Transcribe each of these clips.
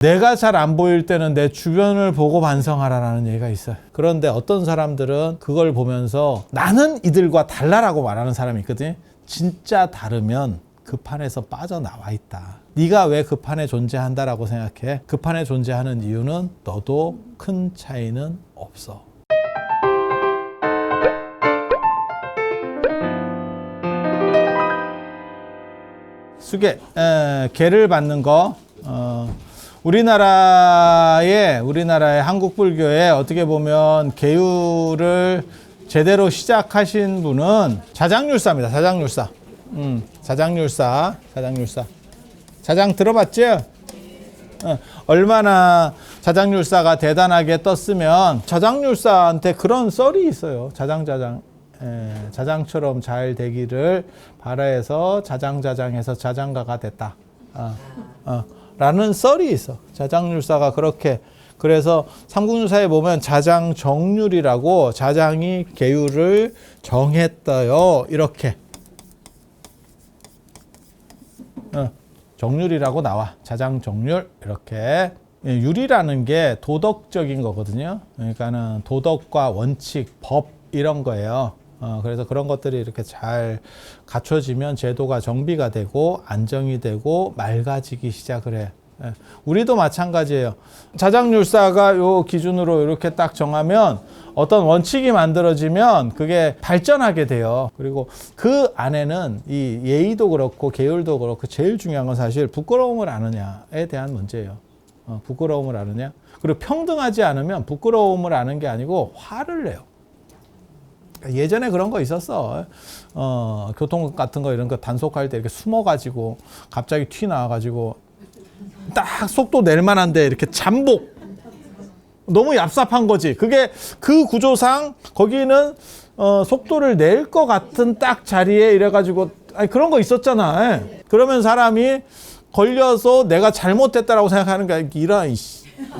내가 잘 안 보일 때는 내 주변을 보고 반성하라라는 얘기가 있어요. 그런데 어떤 사람들은 그걸 보면서 나는 이들과 달라라고 말하는 사람이 있거든요. 진짜 다르면 그 판에서 빠져나와 있다. 네가 왜 그 판에 존재한다라고 생각해? 그 판에 존재하는 이유는 너도 큰 차이는 없어. 수계, 에, 개를 받는 거, 어, 우리나라의, 우리나라의 한국 불교에 어떻게 보면 개유를 제대로 시작하신 분은 자장률사입니다. 자장률사. 음, 자장률사, 자장률사. 자장 들어봤죠? 어, 얼마나 자장률사가 대단하게 떴으면 자장률사한테 그런 썰이 있어요. 자장자장. 예, 자장처럼 잘 되기를 바라해서 자장자장해서 자장가가 됐다. 어, 어, 라는 썰이 있어. 자장률사가 그렇게 그래서 삼국유사에 보면 자장 정률이라고 자장이 계율을 정했어요. 이렇게 어, 정률이라고 나와. 자장 정률 이렇게 예, 율이라는 게 도덕적인 거거든요. 그러니까는 도덕과 원칙, 법 이런 거예요. 어, 그래서 그런 것들이 이렇게 잘 갖춰지면 제도가 정비가 되고 안정이 되고 맑아지기 시작을 해. 예, 우리도 마찬가지예요. 자장률사가 요 기준으로 이렇게 딱 정하면 어떤 원칙이 만들어지면 그게 발전하게 돼요. 그리고 그 안에는 이 예의도 그렇고 계율도 그렇고 제일 중요한 건 사실 부끄러움을 아느냐에 대한 문제예요. 어, 부끄러움을 아느냐. 그리고 평등하지 않으면 부끄러움을 아는 게 아니고 화를 내요. 예전에 그런 거 있었어. 어, 교통 같은 거 이런 거 단속할 때 이렇게 숨어가지고 갑자기 튀 나와가지고 딱 속도 낼 만한데 이렇게 잠복. 너무 얍삽한 거지. 그게 그 구조상 거기는 어, 속도를 낼 것 같은 딱 자리에 이래가지고 아니, 그런 거 있었잖아. 예. 그러면 사람이 걸려서 내가 잘못했다라고 생각하는 게 이런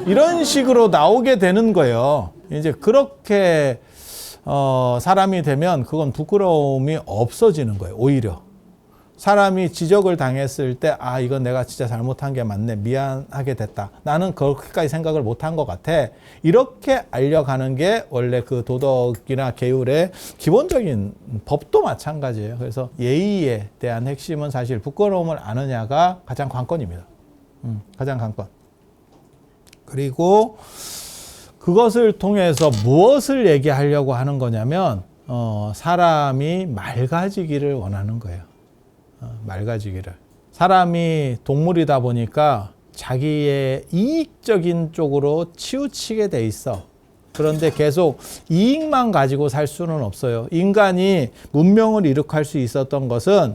이런 식으로 나오게 되는 거예요. 이제 그렇게 어, 사람이 되면 그건 부끄러움이 없어지는 거예요. 오히려. 사람이 지적을 당했을 때, 아, 이건 내가 진짜 잘못한 게 맞네. 미안하게 됐다. 나는 그렇게까지 생각을 못한 것 같아. 이렇게 알려가는 게 원래 그 도덕이나 계율의 기본적인 법도 마찬가지예요. 그래서 예의에 대한 핵심은 사실 부끄러움을 아느냐가 가장 관건입니다. 음, 가장 관건. 그리고 그것을 통해서 무엇을 얘기하려고 하는 거냐면 어, 사람이 맑아지기를 원하는 거예요. 어, 맑아지기를. 사람이 동물이다 보니까 자기의 이익적인 쪽으로 치우치게 돼 있어. 그런데 계속 이익만 가지고 살 수는 없어요. 인간이 문명을 이룩할 수 있었던 것은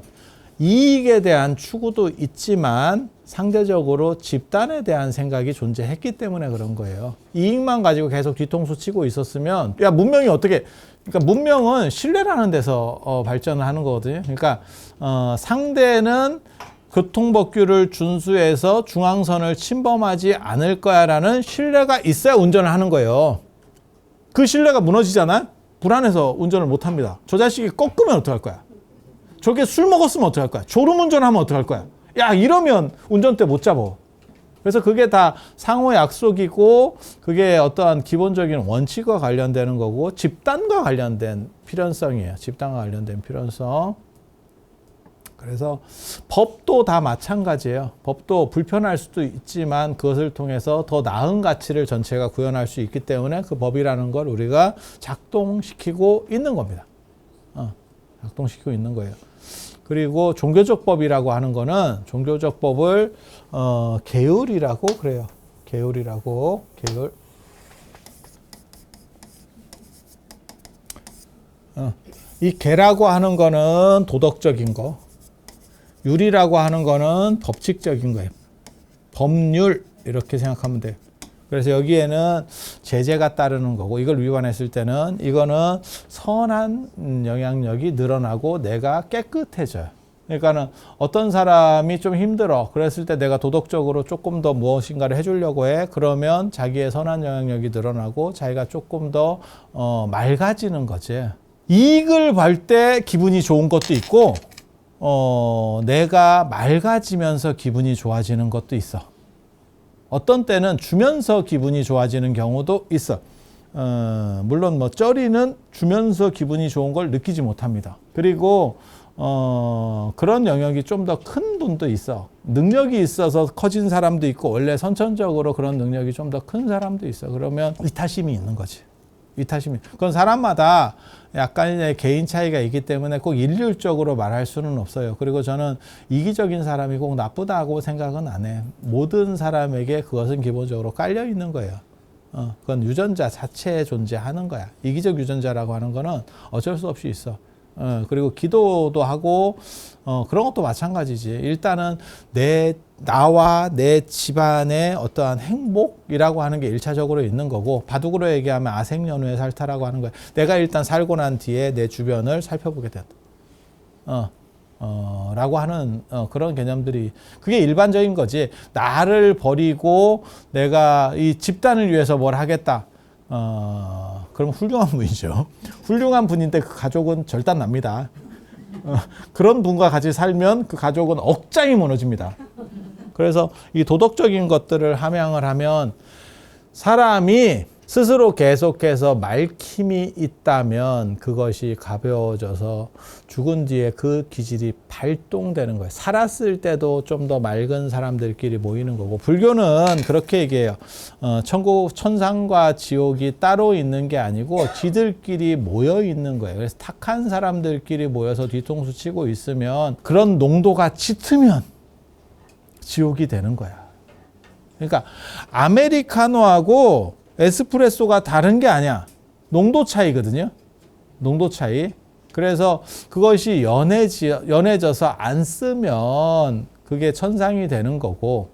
이익에 대한 추구도 있지만 상대적으로 집단에 대한 생각이 존재했기 때문에 그런 거예요. 이익만 가지고 계속 뒤통수 치고 있었으면 야 문명이 어떻게 그러니까 문명은 신뢰라는 데서 어, 발전을 하는 거거든요. 그러니까 어, 상대는 교통법규를 준수해서 중앙선을 침범하지 않을 거야라는 신뢰가 있어야 운전을 하는 거예요. 그 신뢰가 무너지잖아요. 불안해서 운전을 못 합니다. 저 자식이 꺾으면 어떡할 거야? 저게 술 먹었으면 어떡할 거야? 졸음 운전하면 어떡할 거야? 야, 이러면 운전대 못 잡어. 그래서 그게 다 상호 약속이고 그게 어떠한 기본적인 원칙과 관련되는 거고 집단과 관련된 필연성이에요. 집단과 관련된 필연성. 그래서 법도 다 마찬가지예요. 법도 불편할 수도 있지만 그것을 통해서 더 나은 가치를 전체가 구현할 수 있기 때문에 그 법이라는 걸 우리가 작동시키고 있는 겁니다. 어, 작동시키고 있는 거예요. 그리고 종교적 법이라고 하는 거는 종교적 법을 어, 계율이라고 그래요. 계율이라고 계율. 어, 이 계라고 하는 거는 도덕적인 거, 율이라고 하는 거는 법칙적인 거예요. 법률 이렇게 생각하면 돼요. 그래서 여기에는 제재가 따르는 거고 이걸 위반했을 때는 이거는 선한 영향력이 늘어나고 내가 깨끗해져요. 그러니까는 어떤 사람이 좀 힘들어. 그랬을 때 내가 도덕적으로 조금 더 무엇인가를 해주려고 해. 그러면 자기의 선한 영향력이 늘어나고 자기가 조금 더 어, 맑아지는 거지. 이익을 볼 때 기분이 좋은 것도 있고, 어, 내가 맑아지면서 기분이 좋아지는 것도 있어. 어떤 때는 주면서 기분이 좋아지는 경우도 있어. 어, 물론 뭐 쩌리는 주면서 기분이 좋은 걸 느끼지 못합니다. 그리고 어, 그런 영역이 좀 더 큰 분도 있어. 능력이 있어서 커진 사람도 있고 원래 선천적으로 그런 능력이 좀 더 큰 사람도 있어. 그러면 위타심이 있는 거지. 위타심이. 그건 사람마다 약간의 개인 차이가 있기 때문에 꼭 일률적으로 말할 수는 없어요. 그리고 저는 이기적인 사람이 꼭 나쁘다고 생각은 안 해. 모든 사람에게 그것은 기본적으로 깔려 있는 거예요. 어, 그건 유전자 자체에 존재하는 거야. 이기적 유전자라고 하는 거는 어쩔 수 없이 있어. 어, 그리고 기도도 하고, 어, 그런 것도 마찬가지지. 일단은 내, 나와 내 집안의 어떠한 행복이라고 하는 게 일차적으로 있는 거고, 바둑으로 얘기하면 아생연후의 살타라고 하는 거야. 내가 일단 살고 난 뒤에 내 주변을 살펴보게 된다. 어, 어, 라고 하는 어, 그런 개념들이 그게 일반적인 거지. 나를 버리고 내가 이 집단을 위해서 뭘 하겠다. 어, 그럼 훌륭한 분이죠. 훌륭한 분인데 그 가족은 절단 납니다. 어, 그런 분과 같이 살면 그 가족은 억장이 무너집니다. 그래서 이 도덕적인 것들을 함양을 하면 사람이 스스로 계속해서 말킴이 있다면 그것이 가벼워져서 죽은 뒤에 그 기질이 발동되는 거예요. 살았을 때도 좀 더 맑은 사람들끼리 모이는 거고 불교는 그렇게 얘기해요. 어, 천국 천상과 지옥이 따로 있는 게 아니고 지들끼리 모여 있는 거예요. 그래서 탁한 사람들끼리 모여서 뒤통수 치고 있으면 그런 농도가 짙으면 지옥이 되는 거야. 그러니까 아메리카노하고 에스프레소가 다른 게 아니야. 농도 차이거든요. 농도 차이. 그래서 그것이 연해지, 연해져서 안 쓰면 그게 천상이 되는 거고,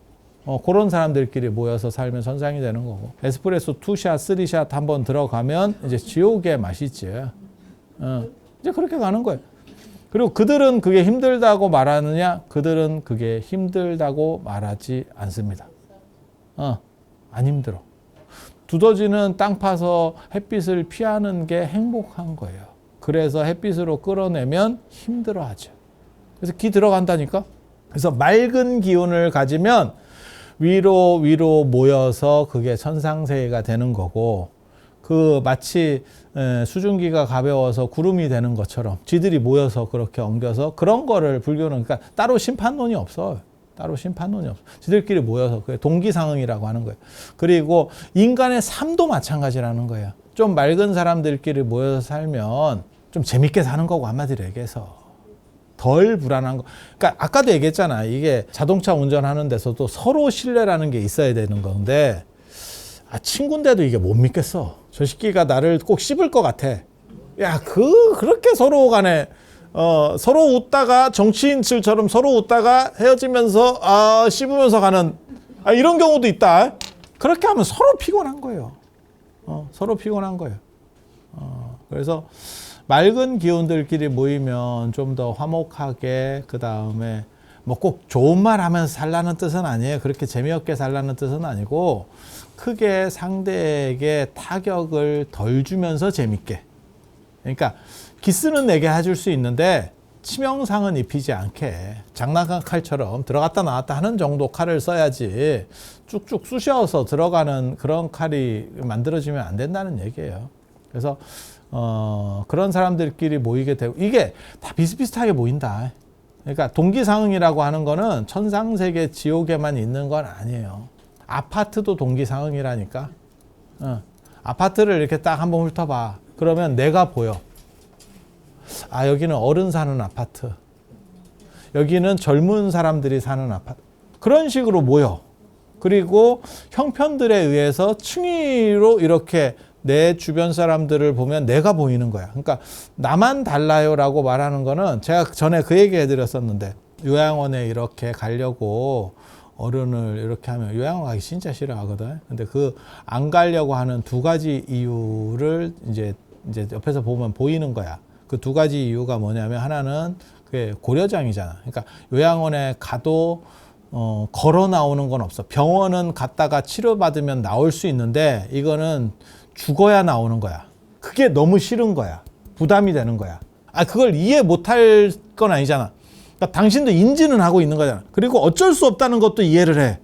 어, 그런 사람들끼리 모여서 살면 천상이 되는 거고, 에스프레소 투샷, 쓰리샷 한번 들어가면 이제 지옥의 맛이지. 어, 이제 그렇게 가는 거예요. 그리고 그들은 그게 힘들다고 말하느냐? 그들은 그게 힘들다고 말하지 않습니다. 어, 안 힘들어. 두더지는 땅 파서 햇빛을 피하는 게 행복한 거예요. 그래서 햇빛으로 끌어내면 힘들어 하죠. 그래서 기 들어간다니까? 그래서 맑은 기운을 가지면 위로 위로 모여서 그게 천상세계가 되는 거고 그 마치 에, 수증기가 가벼워서 구름이 되는 것처럼 쥐들이 모여서 그렇게 엉겨서 그런 거를 불교는 그러니까 따로 심판론이 없어. 따로 심판론이 없어. 지들끼리 모여서 그게 동기상응이라고 하는 거예요. 그리고 인간의 삶도 마찬가지라는 거예요. 좀 맑은 사람들끼리 모여서 살면 좀 재밌게 사는 거고 한마디로 얘기해서 덜 불안한 거. 그러니까 아까도 얘기했잖아. 이게 자동차 운전하는 데서도 서로 신뢰라는 게 있어야 되는 건데 아, 친구인데도 이게 못 믿겠어. 저 새끼가 나를 꼭 씹을 것 같아. 야, 그 그렇게 서로 간에 어, 서로 웃다가 정치인들처럼 서로 웃다가 헤어지면서 아, 씹으면서 가는 아, 이런 경우도 있다. 그렇게 하면 서로 피곤한 거예요. 어, 서로 피곤한 거예요. 어, 그래서 맑은 기운들끼리 모이면 좀 더 화목하게 그 다음에 뭐 꼭 좋은 말 하면서 살라는 뜻은 아니에요. 그렇게 재미없게 살라는 뜻은 아니고 크게 상대에게 타격을 덜 주면서 재밌게. 그러니까 기스는 내게 해줄 수 있는데 치명상은 입히지 않게 장난감 칼처럼 들어갔다 나왔다 하는 정도 칼을 써야지 쭉쭉 쑤셔서 들어가는 그런 칼이 만들어지면 안 된다는 얘기예요. 그래서 어, 그런 사람들끼리 모이게 되고 이게 다 비슷비슷하게 모인다. 그러니까 동기상응이라고 하는 거는 천상세계 지옥에만 있는 건 아니에요. 아파트도 동기상응이라니까. 어, 아파트를 이렇게 딱 한번 훑어봐. 그러면 내가 보여. 아, 여기는 어른 사는 아파트. 여기는 젊은 사람들이 사는 아파트. 그런 식으로 모여. 그리고 형편들에 의해서 층위로 이렇게 내 주변 사람들을 보면 내가 보이는 거야. 그러니까 나만 달라요라고 말하는 거는 제가 전에 그 얘기 해드렸었는데 요양원에 이렇게 가려고 어른을 이렇게 하면 요양원 가기 진짜 싫어하거든. 근데 그 안 가려고 하는 두 가지 이유를 이제 이제 옆에서 보면 보이는 거야. 그 두 가지 이유가 뭐냐면 하나는 그게 고려장이잖아. 그러니까 요양원에 가도 어, 걸어 나오는 건 없어. 병원은 갔다가 치료받으면 나올 수 있는데 이거는 죽어야 나오는 거야. 그게 너무 싫은 거야. 부담이 되는 거야. 아, 그걸 이해 못할 건 아니잖아. 그러니까 당신도 인지는 하고 있는 거잖아. 그리고 어쩔 수 없다는 것도 이해를 해.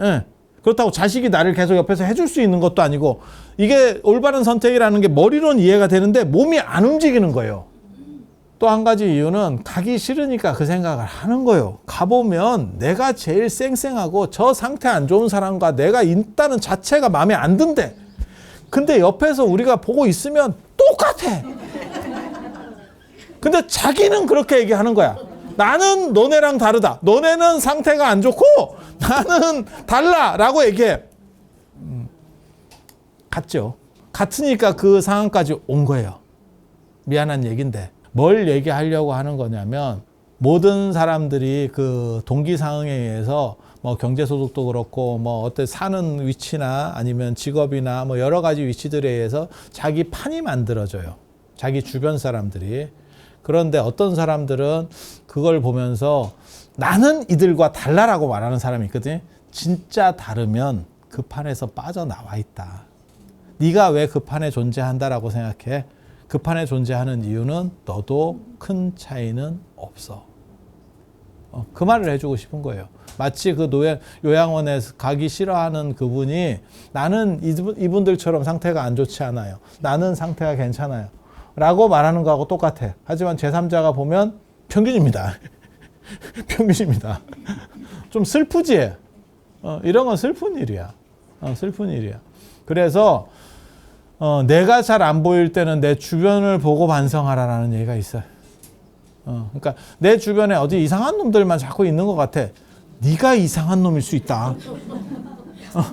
예. 그렇다고 자식이 나를 계속 옆에서 해줄 수 있는 것도 아니고 이게 올바른 선택이라는 게 머리로는 이해가 되는데 몸이 안 움직이는 거예요. 또 한 가지 이유는 가기 싫으니까 그 생각을 하는 거예요. 가보면 내가 제일 쌩쌩하고 저 상태 안 좋은 사람과 내가 있다는 자체가 마음에 안 든대. 근데 옆에서 우리가 보고 있으면 똑같아. 근데 자기는 그렇게 얘기하는 거야. 나는 너네랑 다르다. 너네는 상태가 안 좋고 나는 달라. 라고 얘기해. 음, 같죠. 같으니까 그 상황까지 온 거예요. 미안한 얘기인데. 뭘 얘기하려고 하는 거냐면 모든 사람들이 그 동기 상황에 의해서 뭐 경제 소득도 그렇고 뭐 어때 사는 위치나 아니면 직업이나 뭐 여러 가지 위치들에 의해서 자기 판이 만들어져요. 자기 주변 사람들이. 그런데 어떤 사람들은 그걸 보면서 나는 이들과 달라라고 말하는 사람이 있거든요. 진짜 다르면 그 판에서 빠져나와 있다. 네가 왜 그 판에 존재한다라고 생각해? 그 판에 존재하는 이유는 너도 큰 차이는 없어. 어, 그 말을 해주고 싶은 거예요. 마치 그 노예, 요양원에 가기 싫어하는 그분이 나는 이분, 이분들처럼 상태가 안 좋지 않아요. 나는 상태가 괜찮아요. 라고 말하는 거하고 똑같아. 하지만 제3자가 보면 평균입니다. 평균입니다. 좀 슬프지? 어, 이런 건 슬픈 일이야. 어, 슬픈 일이야. 그래서 어, 내가 잘 안 보일 때는 내 주변을 보고 반성하라라는 얘기가 있어요. 어, 그러니까 내 주변에 어디 이상한 놈들만 자꾸 있는 것 같아. 네가 이상한 놈일 수 있다. 어,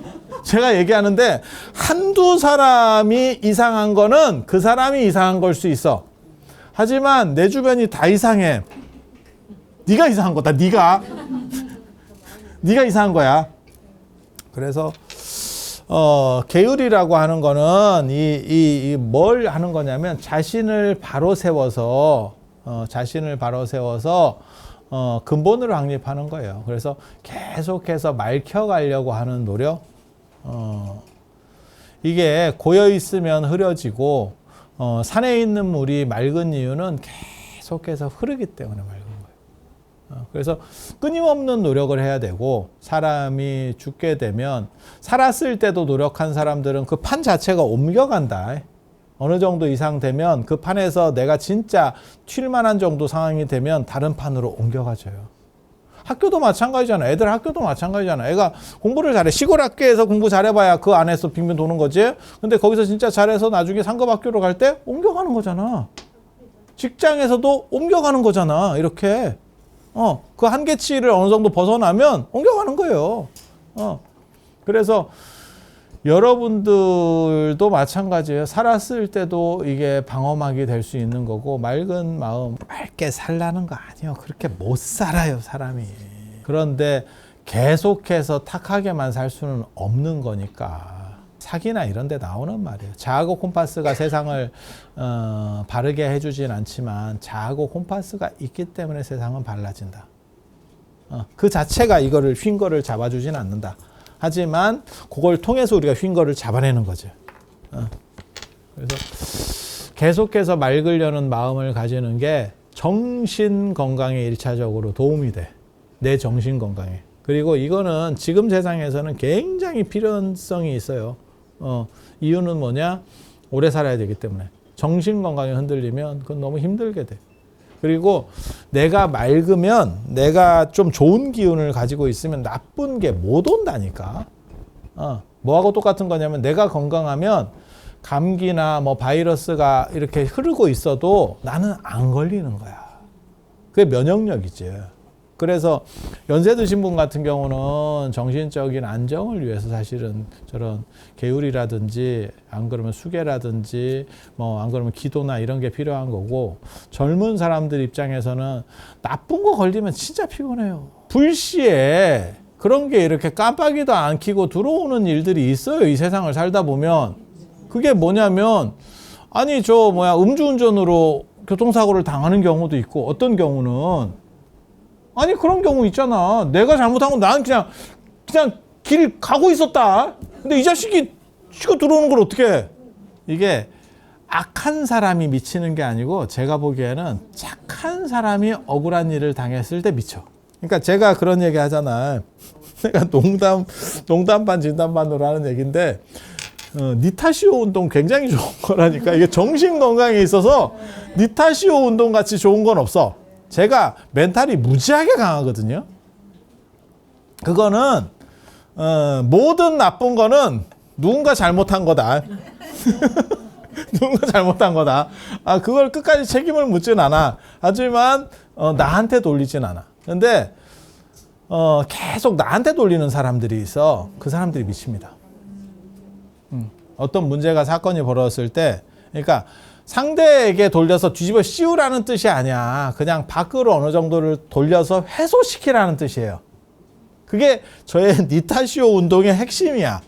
제가 얘기하는데 한두 사람이 이상한 거는 그 사람이 이상한 걸 수 있어. 하지만 내 주변이 다 이상해. 네가 이상한 거다. 네가 네가 이상한 거야. 그래서 어, 계율이라고 하는 거는 이, 이, 뭘 하는 거냐면 자신을 바로 세워서, 어, 자신을 바로 세워서, 어, 근본으로 확립하는 거예요. 그래서 계속해서 맑혀가려고 하는 노력, 어, 이게 고여 있으면 흐려지고, 어, 산에 있는 물이 맑은 이유는 계속해서 흐르기 때문에 맑은 거예요. 어, 그래서 끊임없는 노력을 해야 되고 사람이 죽게 되면 살았을 때도 노력한 사람들은 그 판 자체가 옮겨간다. 어느 정도 이상 되면 그 판에서 내가 진짜 튈 만한 정도 상황이 되면 다른 판으로 옮겨가져요. 학교도 마찬가지잖아. 애들 학교도 마찬가지잖아. 애가 공부를 잘해. 시골 학교에서 공부 잘해봐야 그 안에서 빙빙 도는 거지. 근데 거기서 진짜 잘해서 나중에 상급 학교로 갈 때 옮겨가는 거잖아. 직장에서도 옮겨가는 거잖아. 이렇게. 어, 그 한계치를 어느 정도 벗어나면 옮겨가는 거예요. 어. 그래서 여러분들도 마찬가지예요. 살았을 때도 이게 방어막이 될 수 있는 거고 맑은 마음 맑게 살라는 거 아니에요. 그렇게 못 살아요, 사람이. 그런데 계속해서 탁하게만 살 수는 없는 거니까 사기나 이런 데 나오는 말이에요. 자하고 콤파스가 세상을 어, 바르게 해주진 않지만 자하고 콤파스가 있기 때문에 세상은 발라진다. 어, 그 자체가 이거를 휜 거를 잡아주진 않는다. 하지만 그걸 통해서 우리가 휜 거를 잡아내는 거죠. 어. 그래서 계속해서 맑으려는 마음을 가지는 게 정신 건강에 일차적으로 도움이 돼. 내 정신 건강에. 그리고 이거는 지금 세상에서는 굉장히 필요성이 있어요. 어, 이유는 뭐냐? 오래 살아야 되기 때문에. 정신 건강이 흔들리면 그건 너무 힘들게 돼. 그리고 내가 맑으면 내가 좀 좋은 기운을 가지고 있으면 나쁜 게 못 온다니까. 어, 뭐하고 똑같은 거냐면 내가 건강하면 감기나 뭐 바이러스가 이렇게 흐르고 있어도 나는 안 걸리는 거야. 그게 면역력이지. 그래서 연세 드신 분 같은 경우는 정신적인 안정을 위해서 사실은 저런 계율이라든지 안 그러면 수계라든지 뭐 안 그러면 기도나 이런 게 필요한 거고 젊은 사람들 입장에서는 나쁜 거 걸리면 진짜 피곤해요. 불시에 그런 게 이렇게 깜빡이도 안 켜고 들어오는 일들이 있어요. 이 세상을 살다 보면 그게 뭐냐면 아니 저 뭐야 음주운전으로 교통사고를 당하는 경우도 있고 어떤 경우는 아니 그런 경우 있잖아. 내가 잘못한 건 나는 그냥 그냥 길 가고 있었다. 근데 이 자식이 치고 들어오는 걸 어떻게 해? 이게 악한 사람이 미치는 게 아니고 제가 보기에는 착한 사람이 억울한 일을 당했을 때 미쳐. 그러니까 제가 그런 얘기 하잖아. 내가 농담 농담 반 진담 반으로 하는 얘기인데 어, 니타시오 운동 굉장히 좋은 거라니까 이게 정신 건강에 있어서 니타시오 운동 같이 좋은 건 없어. 제가 멘탈이 무지하게 강하거든요. 그거는 어, 모든 나쁜 거는 누군가 잘못한 거다. 누군가 잘못한 거다. 아 그걸 끝까지 책임을 묻진 않아. 하지만 어, 나한테 돌리진 않아. 근데 어, 계속 나한테 돌리는 사람들이 있어. 그 사람들이 미칩니다. 음, 어떤 문제가 사건이 벌어졌을 때, 그러니까 상대에게 돌려서 뒤집어 씌우라는 뜻이 아니야. 그냥 밖으로 어느 정도를 돌려서 해소시키라는 뜻이에요. 그게 저의 니타시오 운동의 핵심이야.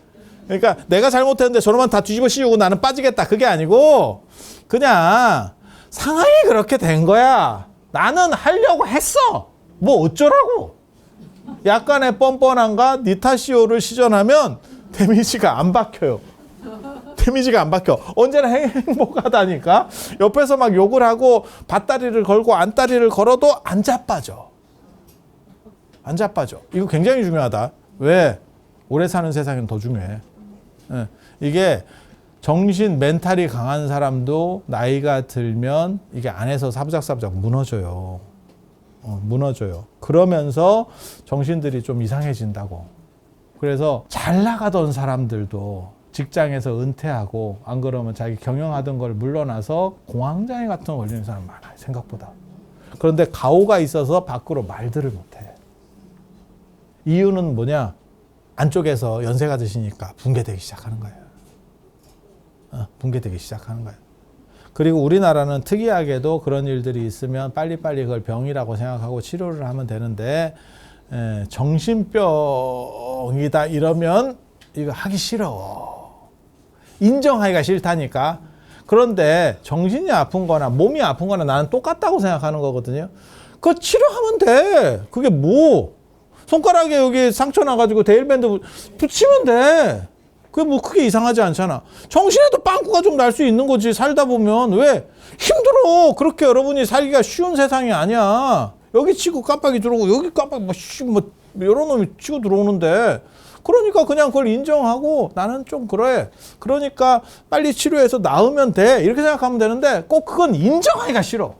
그러니까 내가 잘못했는데 저놈만 다 뒤집어 씌우고 나는 빠지겠다. 그게 아니고 그냥 상황이 그렇게 된 거야. 나는 하려고 했어. 뭐 어쩌라고. 약간의 뻔뻔함과 니타시오를 시전하면 데미지가 안 박혀요. 데미지가 안 박혀. 언제나 행- 행복하다니까. 옆에서 막 욕을 하고 밭다리를 걸고 안다리를 걸어도 안 자빠져. 안 자빠져. 이거 굉장히 중요하다. 왜? 오래 사는 세상엔 더 중요해. 예. 이게 정신 멘탈이 강한 사람도 나이가 들면 이게 안에서 사부작사부작 무너져요. 어, 무너져요. 그러면서 정신들이 좀 이상해진다고. 그래서 잘 나가던 사람들도 직장에서 은퇴하고 안 그러면 자기 경영하던 걸 물러나서 공황장애 같은 거 걸리는 사람 많아요. 생각보다. 그런데 가오가 있어서 밖으로 말들을 못해. 이유는 뭐냐? 안쪽에서 연세가 드시니까 붕괴되기 시작하는 거예요. 어, 붕괴되기 시작하는 거예요. 그리고 우리나라는 특이하게도 그런 일들이 있으면 빨리빨리 그걸 병이라고 생각하고 치료를 하면 되는데 에, 정신병이다 이러면 이거 하기 싫어. 인정하기가 싫다니까. 그런데 정신이 아픈 거나 몸이 아픈 거나 나는 똑같다고 생각하는 거거든요. 그거 치료하면 돼. 그게 뭐. 손가락에 여기 상처 나가지고 데일밴드 붙이면 돼. 그게 뭐 크게 이상하지 않잖아. 정신에도 빵꾸가 좀 날 수 있는 거지. 살다 보면. 왜? 힘들어. 그렇게 여러분이 살기가 쉬운 세상이 아니야. 여기 치고 깜빡이 들어오고, 여기 깜빡이, 뭐, 씨, 뭐, 여러 놈이 치고 들어오는데. 그러니까 그냥 그걸 인정하고 나는 좀 그래. 그러니까 빨리 치료해서 나으면 돼. 이렇게 생각하면 되는데 꼭 그건 인정하기가 싫어.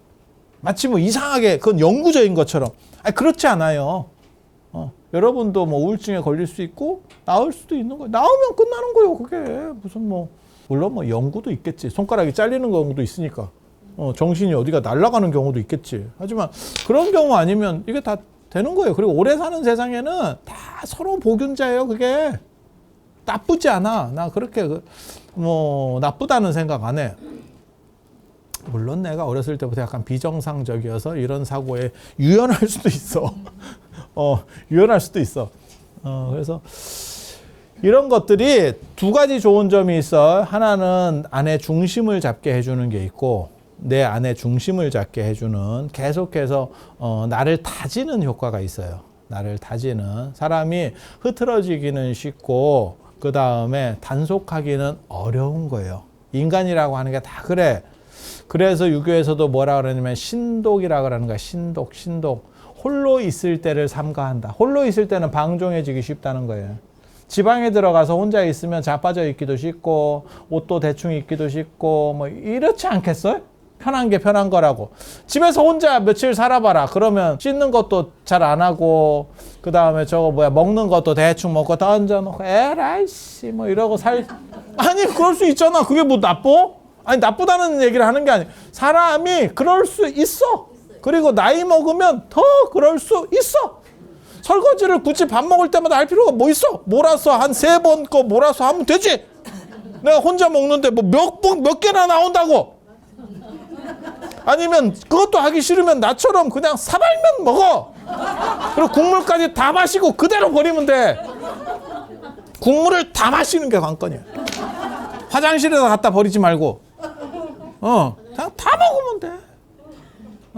마치 뭐 이상하게 그건 영구적인 것처럼. 아니, 그렇지 않아요. 어, 여러분도 뭐 우울증에 걸릴 수 있고 나을 수도 있는 거예요. 나오면 끝나는 거예요. 그게 무슨 뭐 물론 뭐 연구도 있겠지. 손가락이 잘리는 경우도 있으니까. 어, 정신이 어디가 날아가는 경우도 있겠지. 하지만 그런 경우 아니면 이게 다 되는 거예요. 그리고 오래 사는 세상에는 다 서로 복균자예요. 그게 나쁘지 않아. 나 그렇게 그, 뭐 나쁘다는 생각 안 해. 물론 내가 어렸을 때부터 약간 비정상적이어서 이런 사고에 유연할 수도 있어. 어, 유연할 수도 있어. 어, 그래서 이런 것들이 두 가지 좋은 점이 있어. 하나는 안에 중심을 잡게 해주는 게 있고, 내 안에 중심을 잡게 해주는 계속해서 어, 나를 다지는 효과가 있어요. 나를 다지는 사람이 흐트러지기는 쉽고 그 다음에 단속하기는 어려운 거예요. 인간이라고 하는 게 다 그래. 그래서 유교에서도 뭐라 그러냐면 신독이라 그러는 거야. 신독, 신독. 홀로 있을 때를 삼가한다. 홀로 있을 때는 방종해지기 쉽다는 거예요. 지방에 들어가서 혼자 있으면 자빠져 있기도 쉽고 옷도 대충 입기도 쉽고 뭐 이렇지 않겠어요? 편한 게 편한 거라고. 집에서 혼자 며칠 살아봐라. 그러면 씻는 것도 잘 안 하고 그 다음에 저거 뭐야 먹는 것도 대충 먹고 던져놓고 에라이씨 뭐 이러고 살 아니 그럴 수 있잖아. 그게 뭐 나빠? 아니 나쁘다는 얘기를 하는 게 아니야. 사람이 그럴 수 있어. 그리고 나이 먹으면 더 그럴 수 있어. 설거지를 굳이 밥 먹을 때마다 할 필요가 뭐 있어? 몰아서 한 세 번 거 몰아서 하면 되지. 내가 혼자 먹는데 뭐 몇 번 몇 개나 나온다고. 아니면 그것도 하기 싫으면 나처럼 그냥 사발면 먹어. 그리고 국물까지 다 마시고 그대로 버리면 돼. 국물을 다 마시는 게 관건이야. 화장실에다 갖다 버리지 말고. 어, 그냥 다 먹으면 돼.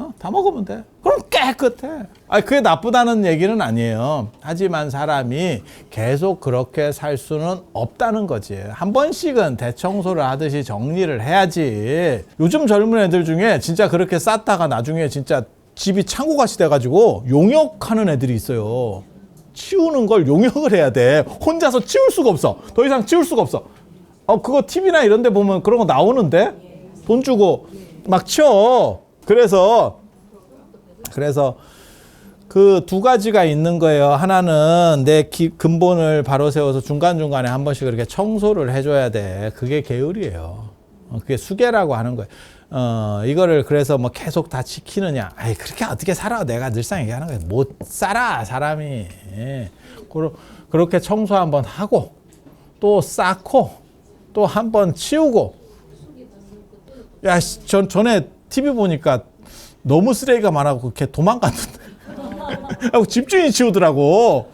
어, 다 먹으면 돼. 그럼 깨끗해. 아, 그게 나쁘다는 얘기는 아니에요. 하지만 사람이 계속 그렇게 살 수는 없다는 거지. 한 번씩은 대청소를 하듯이 정리를 해야지. 요즘 젊은 애들 중에 진짜 그렇게 쌌다가 나중에 진짜 집이 창고같이 돼가지고 용역하는 애들이 있어요. 치우는 걸 용역을 해야 돼. 혼자서 치울 수가 없어. 더 이상 치울 수가 없어. 어, 그거 TV나 이런 데 보면 그런 거 나오는데? 돈 주고 막 치워. 그래서, 그래서 그 두 가지가 있는 거예요. 하나는 내 기, 근본을 바로 세워서 중간중간에 한 번씩 그렇게 청소를 해줘야 돼. 그게 계율이에요. 어, 그게 수계라고 하는 거예요. 어, 이거를 그래서 뭐 계속 다 지키느냐. 아이, 그렇게 어떻게 살아? 내가 늘상 얘기하는 거예요. 못 살아, 사람이. 예. 그러, 그렇게 청소 한번 하고, 또 쌓고, 또 한 번 치우고. 야, 씨, 전, 전에 TV 보니까 너무 쓰레기가 많아고 걔 도망갔는데. 집주인이 치우더라고.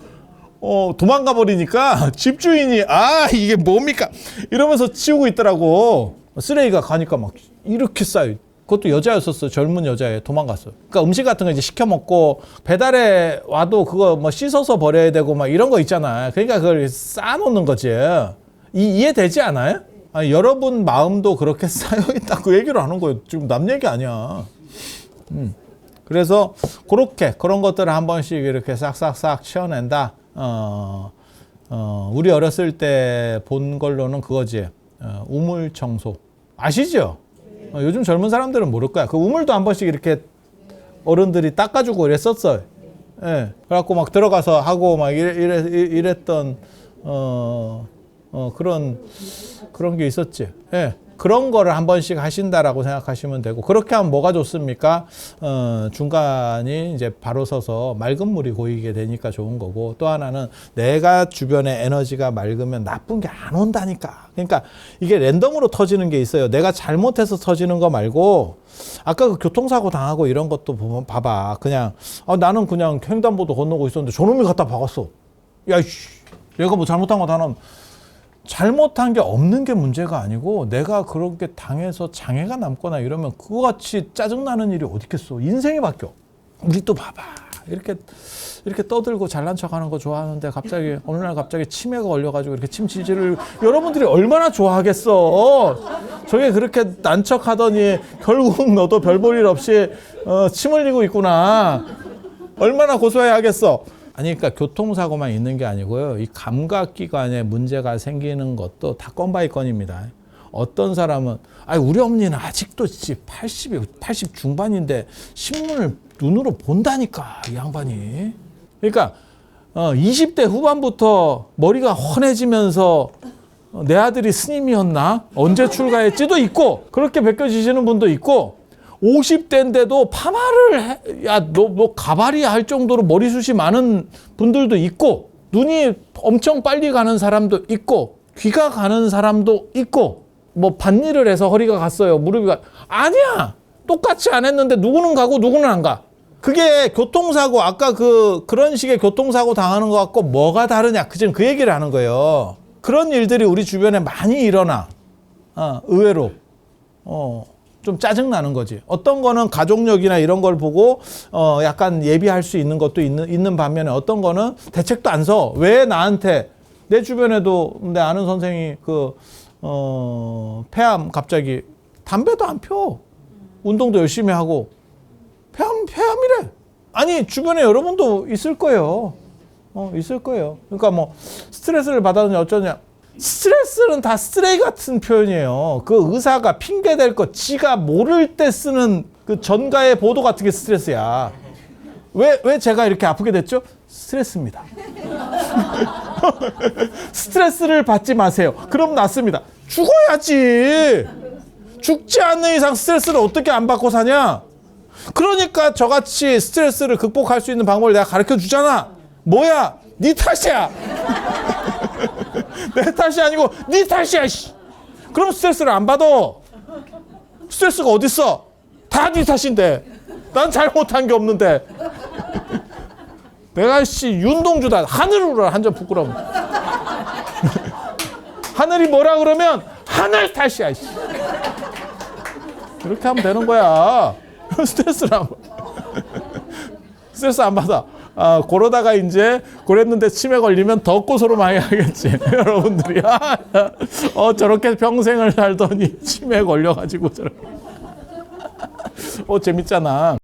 어, 도망가 버리니까 집주인이 아, 이게 뭡니까? 이러면서 치우고 있더라고. 쓰레기가 가니까 막 이렇게 쌓여. 그것도 여자였었어. 젊은 여자애 도망갔어. 그러니까 음식 같은 거 이제 시켜 먹고 배달에 와도 그거 뭐 씻어서 버려야 되고 막 이런 거 있잖아. 그러니까 그걸 쌓아놓는 거지. 이, 이해되지 않아요? 아니, 여러분 마음도 그렇게 쌓여 있다. 그 얘기를 하는 거예요. 지금 남 얘기 아니야. 음. 그래서 그렇게 그런 것들을 한 번씩 이렇게 싹싹싹 치워낸다. 어, 어, 우리 어렸을 때 본 걸로는 그거지. 어, 우물 청소. 아시죠? 어, 요즘 젊은 사람들은 모를 거야. 그 우물도 한 번씩 이렇게 어른들이 닦아주고 이랬었어요. 예. 그래갖고 막 들어가서 하고 막 이래, 이래, 이랬던, 어, 어, 그런, 그런 게 있었지. 예. 그런 거를 한 번씩 하신다라고 생각하시면 되고 그렇게 하면 뭐가 좋습니까? 어, 중간이 이제 바로 서서 맑은 물이 고이게 되니까 좋은 거고 또 하나는 내가 주변에 에너지가 맑으면 나쁜 게 안 온다니까. 그러니까 이게 랜덤으로 터지는 게 있어요. 내가 잘못해서 터지는 거 말고 아까 그 교통사고 당하고 이런 것도 보면 봐봐. 그냥 아, 나는 그냥 횡단보도 건너고 있었는데 저놈이 갖다 박았어. 야, 씨, 내가 뭐 잘못한 거 하나 잘못한 게 없는 게 문제가 아니고 내가 그렇게 당해서 장애가 남거나 이러면 그거 같이 짜증나는 일이 어디 있겠어. 인생이 바뀌어. 우리 또 봐봐. 이렇게 이렇게 떠들고 잘난 척하는 거 좋아하는데 갑자기 어느 날 갑자기 치매가 걸려가지고 이렇게 침 질질을 여러분들이 얼마나 좋아하겠어. 저게 그렇게 난척 하더니 결국 너도 별 볼 일 없이 어, 침 흘리고 있구나. 얼마나 고소해 하겠어. 아니 그러니까 교통사고만 있는 게 아니고요. 이 감각기관에 문제가 생기는 것도 다 건 바이 건입니다. 어떤 사람은 아 우리 어머니는 아직도 80이 80 중반인데 신문을 눈으로 본다니까 이 양반이. 그러니까 어 20대 후반부터 머리가 헌해지면서 어, 내 아들이 스님이었나 언제 출가했지도 있고 그렇게 벗겨지시는 분도 있고 50대인데도 파마를 해, 야, 너, 너 가발이 할 정도로 머리숱이 많은 분들도 있고, 눈이 엄청 빨리 가는 사람도 있고, 귀가 가는 사람도 있고, 뭐, 밭일을 해서 허리가 갔어요. 무릎이 가. 아니야! 똑같이 안 했는데 누구는 가고 누구는 안 가. 그게 교통사고, 아까 그, 그런 식의 교통사고 당하는 것 같고 뭐가 다르냐. 그, 지금 그 얘기를 하는 거예요. 그런 일들이 우리 주변에 많이 일어나. 어, 의외로. 어. 좀 짜증 나는 거지. 어떤 거는 가족력이나 이런 걸 보고 어 약간 예비할 수 있는 것도 있는 있는 반면에 어떤 거는 대책도 안 서. 왜 나한테 내 주변에도 내 아는 선생이 그어 폐암 갑자기 담배도 안 펴. 운동도 열심히 하고 폐암 폐암이래. 아니 주변에 여러분도 있을 거예요. 어 있을 거예요. 그러니까 뭐 스트레스를 받았느냐 어쩌냐. 스트레스는 다 쓰레기 같은 표현이에요. 그 의사가 핑계 댈 거, 지가 모를 때 쓰는 그 전가의 보도 같은 게 스트레스야. 왜, 왜 제가 이렇게 아프게 됐죠? 스트레스입니다. 스트레스를 받지 마세요. 그럼 낫습니다. 죽어야지. 죽지 않는 이상 스트레스를 어떻게 안 받고 사냐? 그러니까 저같이 스트레스를 극복할 수 있는 방법을 내가 가르쳐 주잖아. 뭐야? 네 탓이야. 내 탓이 아니고 네 탓이야. 씨. 그럼 스트레스를 안 받아. 스트레스가 어딨어? 다 네 탓인데. 난 잘못한 게 없는데. 내가 씨 윤동주다. 하늘으로 한점 부끄러움. 하늘이 뭐라 그러면 하늘 탓이야. 씨. 이렇게 하면 되는 거야. 스트레스를 안 스트레스 안 받아. 아, 그러다가 이제 그랬는데 치매 걸리면 더 고소로 많이 하겠지. 여러분들이. 아, 어, 저렇게 평생을 살더니 치매 걸려가지고 저렇게. 어, 재밌잖아.